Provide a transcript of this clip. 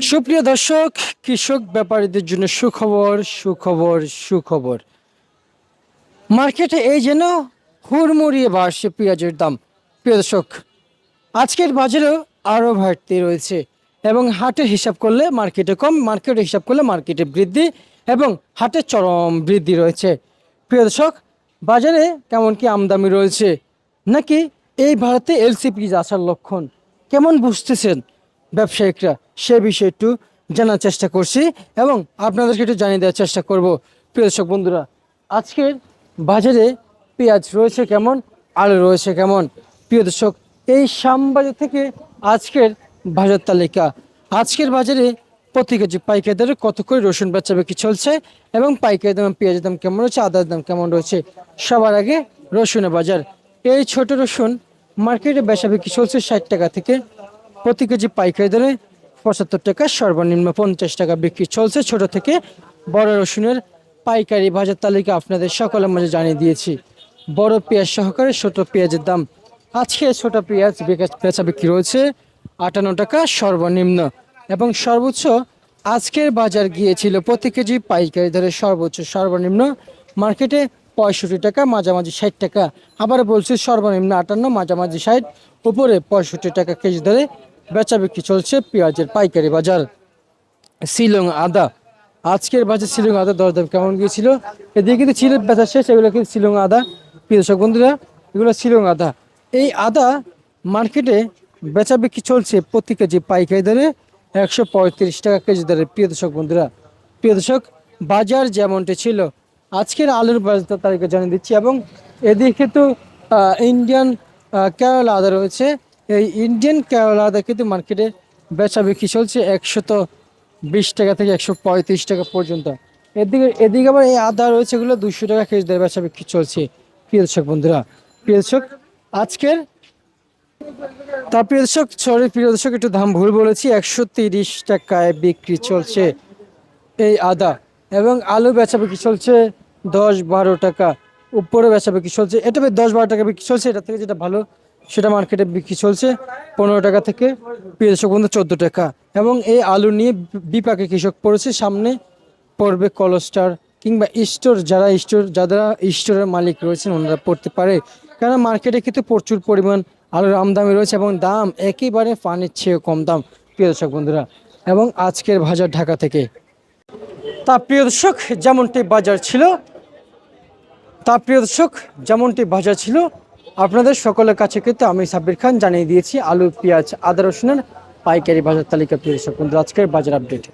সুপ্রিয় দর্শক, কৃষক ব্যাপারীদের জন্য সুখবর সুখবর সুখবর। মার্কেটে এই যেন হুড়মুড়িয়ে বাড়ছে পেঁয়াজের দাম। প্রিয় দর্শক, আজকের বাজারেও আরও ঘাটতি রয়েছে এবং হাটের হিসাব করলে মার্কেটে কম, মার্কেটে হিসাব করলে মার্কেটে বৃদ্ধি এবং হাটের চরম বৃদ্ধি রয়েছে। প্রিয় দর্শক, বাজারে কেমন কি আমদানি রয়েছে? নাকি এই ভারতে এলসিপি আসার লক্ষণ? কেমন বুঝতেছেন ব্যবসায়িকরা? সে বিষয়ে একটু জানার চেষ্টা করছি এবং আপনাদেরকে একটু জানিয়ে দেওয়ার চেষ্টা করব। প্রিয় দর্শক বন্ধুরা, আজকের বাজারে পেঁয়াজ রয়েছে কেমন, আলু রয়েছে কেমন? প্রিয় দর্শক, এই শ্যামবাজার থেকে আজকের বাজার তালিকা। আজকের বাজারে প্রতি কেজি পাইকারি দরে কত করে রসুন বেচা বিক্রি চলছে এবং পাইকারি দাম, পেঁয়াজের দাম কেমন রয়েছে, আদার দাম কেমন রয়েছে, সবার আগে রসুনের বাজার। এই ছোট রসুন মার্কেটে বেচা বিক্রি চলছে ষাট টাকা থেকে প্রতি কেজি পাইকারি দরে পঁচাত্তর টাকা, সর্বনিম্ন পঞ্চাশ টাকা বিক্রি চলছে। ছোট থেকে বড় রসুনের পাইকারি বাজার তালিকা আপনাদের সকলের মাঝে জানিয়ে দিয়েছি। বড় পেঁয়াজ সহকারে ছোট পেঁয়াজের দাম। আজকে ছোট পেঁয়াজ বেচা বিক্রি রয়েছে আটান্ন টাকা, সর্বনিম্ন। এবং সর্বোচ্চ আজকের বাজার গিয়েছিল প্রতি কেজি পাইকারি দরে সর্বোচ্চ সর্বনিম্ন মার্কেটে পঁয়ষট্টি টাকা, মাঝামাঝি ষাট টাকা। আবার বলছি সর্বনিম্ন আটান্ন, মাঝামাঝি ষাট, উপরে পঁয়ষট্টি টাকা কেজি দরে বেচা বিক্রি চলছে পেঁয়াজের পাইকারি বাজার। শিলং আদা। আজকের বাজার শিলং আদা দরদাম কেমন গিয়েছিল? এদিকে কিন্তু ছিল বেচা শেষ, এগুলো কিন্তু শিলং আদা। প্রিয় বন্ধুরা, এগুলো শিলং আদা। এই আদা মার্কেটে বেচা বিক্রি চলছে প্রতি কেজি পাইকারি দরে একশো পঁয়ত্রিশ টাকা কেজি দরে। প্রিয় দর্শক বন্ধুরা, প্রিয় দর্শক, বাজার যেমনটি ছিল, আজকের আলুর বাজার তারিখে জানিয়ে দিচ্ছি এবং এদিকে তো ইন্ডিয়ান কেরালা আদা রয়েছে। এই ইন্ডিয়ান আদা কিন্তু মার্কেটে বেচা বিক্রি চলছে একশত বিশ টাকা থেকে একশো পঁয়ত্রিশ টাকা পর্যন্ত। এদিকে এদিকে আবার এই আদা রয়েছে, এগুলো দুশো টাকা কেজি দরে বেচা বিক্রি চলছে। প্রিয় বন্ধুরা, প্রিয় আজকের তা প্রিয় সরি প্রিয় একটু দাম ভুল বলেছি একশো তিরিশ টাকায় বিক্রি চলছে এই আদা এবং আলু বেচা বিক্রি চলছে দশ বারো টাকা, উপরে বেচা বিক্রি চলছে, এটা দশ বারো টাকা বিক্রি চলছে, এটা থেকে যেটা ভালো সেটা মার্কেটে বিক্রি চলছে পনেরো টাকা থেকে প্রিয় দর্শক বন্ধু চোদ্দ টাকা। এবং এই আলু নিয়ে বিপাকে কৃষক পড়েছে। সামনে পড়বে কলস্টার কিংবা স্টোর। যারা স্টোর, যারা স্টোরের মালিক রয়েছেন, ওনারা পড়তে পারে। কারণ মার্কেটে কিন্তু প্রচুর পরিমাণ আলুর আমদামি রয়েছে এবং দাম একেবারে পানির চেয়েও কম দাম, প্রিয় দর্শক বন্ধুরা। এবং আজকের বাজার ঢাকা থেকে। তা প্রিয় দর্শক, যেমনটি বাজার ছিল, তা প্রিয় দর্শক, যেমনটি বাজার ছিল আপনাদের সকলের কাছে কিন্তু আমি সাব্বির খান জানিয়ে দিয়েছি আলু, পেঁয়াজ, আদা রসুনের পাইকারি বাজার তালিকা প্রিয় সকল আজকের বাজার আপডেট